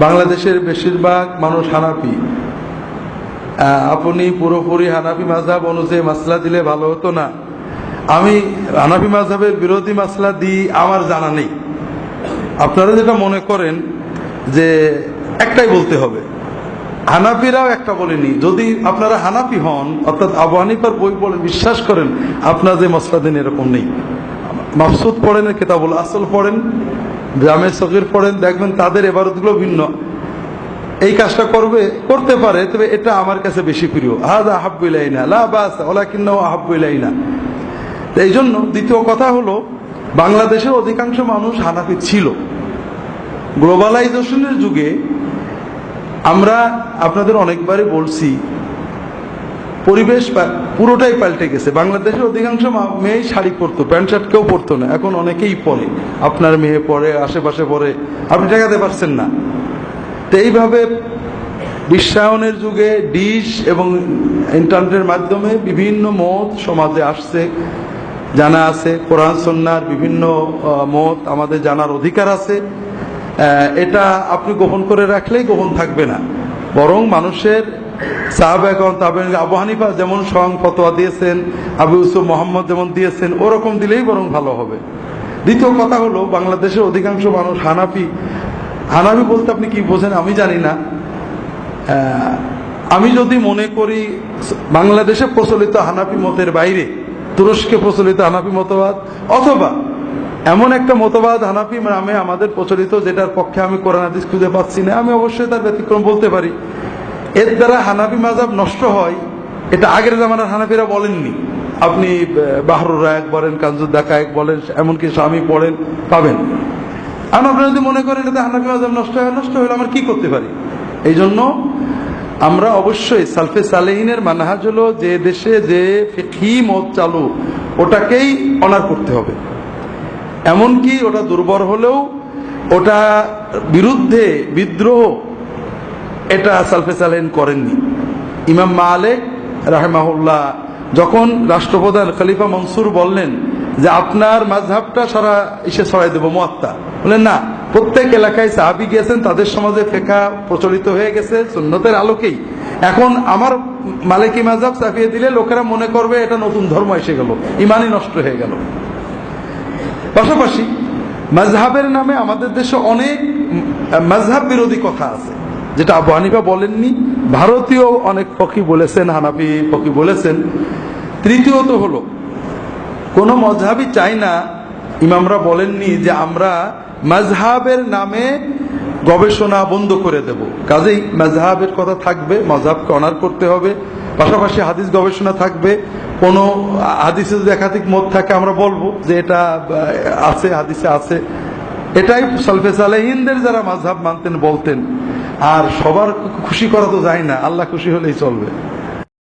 বাংলাদেশের বেশিরভাগ মানুষ হানাফি। আপনি পুরোপুরি হানাফি মাঝহাব অনুযায়ী মাসলা দিলে ভালো হতো না। আমি হানাফি মাঝহাবের বিরোধী মাসলা দিই আমার জানা নেই। আপনারা যেটা মনে করেন যে একটাই বলতে হবে। হানাফিরাও একটা বলেনি। যদি আপনারা হানাফি হন, অর্থাৎ আবু হানিফার বই পড়ে বিশ্বাস করেন, আপনার যে মশলা দিন এরকম নেই। মাফসুদ পড়েন, কেতাবুল আসল পড়েন জামে সগির পড়েন, দেখবেন তাদের এবারতগুলো ভিন্ন। এই কাজটা করবে, করতে পারে, তবে এটা আমার কাছে বেশি প্রিয়। হাজা আহাব্বুলাইনা লা বাস ওলাকিন্নাও আহাব্বুলাইনা তো এই জন্য দ্বিতীয় কথা হলো, বাংলাদেশের অধিকাংশ মানুষ হানাফি ছিল। গ্লোবালাইজেশনের যুগে আমরা আপনাদের অনেকবারই বলছি পরিবেশ পুরোটাই পাল্টে গেছে। বাংলাদেশের অধিকাংশ মেয়েই শাড়ি পরতো, প্যান্ট শার্ট কেউ পরতো না। এখন অনেকেই পরে। আপনার মেয়ে পরে, আশেপাশে পরে। আপনি ঠেকাতে পারছেন না। তো এইভাবে বিশ্বায়নের যুগে ডিশ এবং ইন্টারনেটের মাধ্যমে বিভিন্ন মত সমাজে আসছে, জানা আছে। কোরআন সন্ন্যার বিভিন্ন মত আমাদের জানার অধিকার আছে। এটা আপনি গোপন করে রাখলেই গোপন থাকবে না। বরং মানুষের সাহাব এখন তাবে আবু হানিফা যেমন স্বয়ং ফতোয়া দিয়েছেন, আবু ইউসুফ মোহাম্মদ যেমন দিয়েছেন, ওরকম দিলেই বরং ভালো হবে। দ্বিতীয় কথা হলো, বাংলাদেশের অধিকাংশ মানুষ হানাফি। হানাফি বলতে আপনি কি বোঝেন আমি জানি না। আমি যদি মনে করি, বাংলাদেশে প্রচলিত হানাফি মতের বাইরে, তুরস্কে প্রচলিত হানাফি মতবাদ, অথবা এমন একটা মতবাদ হানাফি নামে আমাদের প্রচলিত, যেটার পক্ষে আমি কোরআন হাদিস খুঁজে পাচ্ছি না, আমি অবশ্যই তার ব্যতিক্রম বলতে পারি। এর দ্বারা হানাফি মাজাব নষ্ট হয়, এটা আগের জামানার হানাফিরা বলেননি। আপনি বাহরুর রায়ক বলেন, কাঞ্জুদ্দা কায়েক বলেন, এমনকি স্বামী পড়েন, পাবেন। আর আপনারা যদি মনে করেন এটা হানাফি মাজাব নষ্ট হয়, নষ্ট হলে আমরা কি করতে পারি? এই জন্য আমরা অবশ্যই সালফে সালেহিনের মানহাজ হলো যে দেশে যে ফিকি মত চালু, ওটাকেই অনার করতে হবে। এমনকি ওটা দুর্বল হলেও ওটা বিরুদ্ধে বিদ্রোহ এটা সালফে সালেহিন করেননি। ইমাম মা মালেক রাহেমাহুল্লাহ, যখন রাষ্ট্রপ্রধান খলিফা মনসুর বললেন যে আপনার মাঝহাবটা সারা ইসে ছড়াই দেবো, মোয়াত্তা। বললেন, না, প্রত্যেক এলাকায় সাহাবি গিয়েছেন, তাদের সমাজে ফেকা প্রচলিত হয়ে গেছে, সুন্নতের আলোকেই। এখন আমার মালিকি মাঝহাব চাপিয়ে দিলে লোকেরা মনে করবে এটা নতুন ধর্ম এসে গেল, ইমানই নষ্ট হয়ে গেল। পাশাপাশি মাঝহাবের নামে আমাদের দেশে অনেক মাঝহাব বিরোধী কথা আছে। যেটা আবু হানিফা বলেননি, ভারতীয় অনেক ফকি বলেছেন, হানাফি ফকি বলেছেন। তৃতীয়ত হলো, কোনো মজহাবই চাই না, ইমামরা বলেননি যে আমরা মাঝহাবের নামে গবেষণা বন্ধ করে দেব। কাজেই মাঝহাবের কথা থাকবে, মজহাবকে অনার করতে হবে, পাশাপাশি হাদিস গবেষণা থাকবে, কোনো হাদিসে যদি একাধিক মত থাকে, আমরা বলব যে এটা আছে, হাদিসে আছে। এটাই সলফে সালেহিনদের যারা মাঝহাব মানতেন, বলতেন। আর সবার খুশি করা তো যায় না আল্লাহ খুশি হলেই চলবে।